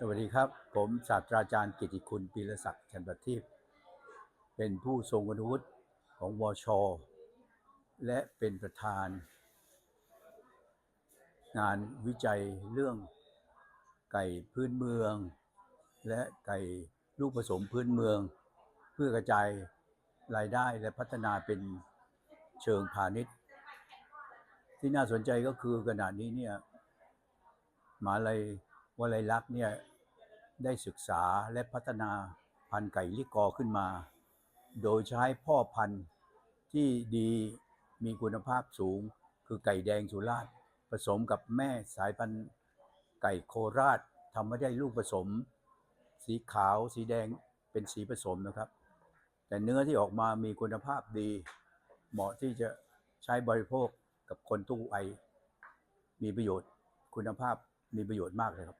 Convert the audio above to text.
สวัสดีครับ ผมศาสตราจารย์กิติคุณปีรศักดิ์ชันประทีปเป็นผู้ทรงคุณวุฒิของวช และเป็นประธาน งานวิจัยเรื่องไก่พื้นเมือง และไก่ลูกผสมพื้นเมือง เพื่อกระจายรายได้และพัฒนาเป็นเชิงพาณิชย์ ที่น่าสนใจก็คือขณะนี้เนี่ยมาลัย วลัยลักษณ์เนี่ยได้ศึกษาและพัฒนาพันธุ์ไก่ลิกอขึ้นมา โดยใช้พ่อพันธุ์ที่ดีมีคุณภาพสูง คือไก่แดงสุราษฎร์ผสมกับแม่สายพันธุ์ไก่โคราชทำให้ได้ลูกผสม สีขาวสีแดงเป็นสีผสมนะครับ แต่เนื้อที่ออกมามีคุณภาพดี เหมาะที่จะใช้บริโภคกับคนทุกวัยมีประโยชน์คุณภาพมีประโยชน์มากเลยครับ